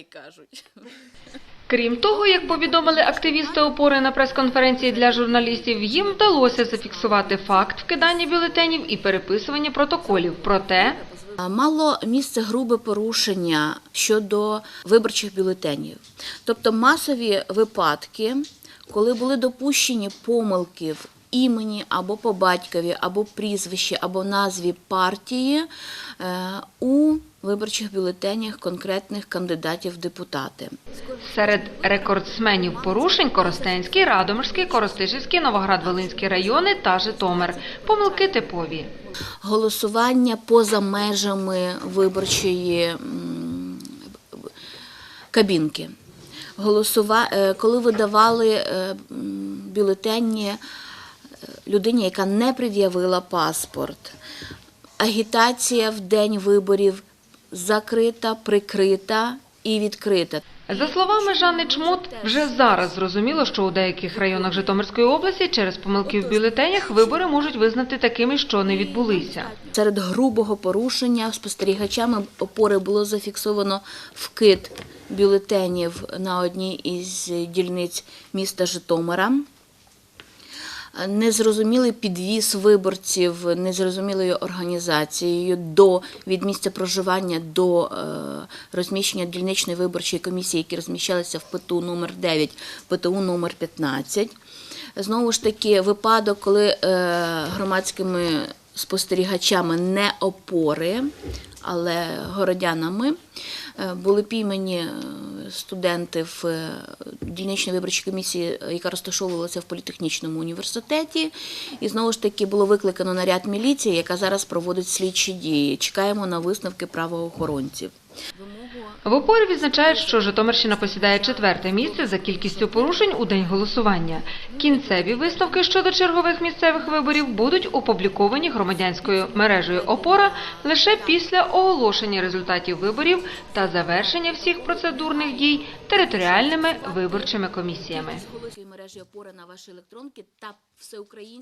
кажуть. Крім того, як повідомили активісти опори на прес-конференції для журналістів, їм вдалося зафіксувати факт вкидання бюлетенів і переписування протоколів. Проте Мало місце грубе порушення щодо виборчих бюлетенів. Тобто масові випадки, коли були допущені помилки в імені або по батькові, або прізвищі, або назві партії е, у виборчих бюлетенях конкретних кандидатів в депутати. серед рекордсменів порушень Коростенський, Радомирський, Коростишівський, Новоград-Волинський райони та Житомир. Помилки типові. Голосування поза межами виборчої кабінки. Голосува... е, Коли видавали е, бюлетені е, людині, яка не пред'явила паспорт, агітація в день виборів закрита, прикрита і відкрита. За словами Жанни Чмут, вже зараз зрозуміло, що у деяких районах Житомирської області через помилки в бюлетенях вибори можуть визнати такими, що не відбулися. Серед грубого порушення спостерігачами опори було зафіксовано вкид бюлетенів на одній із дільниць міста Житомира. Незрозумілий підвіз виборців незрозумілою організацією до від місця проживання до е, розміщення дільничної виборчої комісії, які розміщалися в ПТУ номер 9, ПТУ номер 15. Знову ж таки, випадок, коли е, громадськими спостерігачами не опори, але городянами були піймані е, студенти в е, дільничній виборчій комісії, е, яка розташовувалася в політехнічному університеті. І знову ж таки було викликано наряд міліції, яка зараз проводить слідчі дії. Чекаємо на висновки правоохоронців. В опорі відзначають, що Житомирщина посідає четверте місце за кількістю порушень у день голосування. Кінцеві висновки щодо чергових місцевих виборів будуть опубліковані громадянською мережею опора лише після оголошення результатів виборів та завершення всіх процедурних дій територіальними виборчими комісіями. мережі опора на ваші електронки та всеукраїнські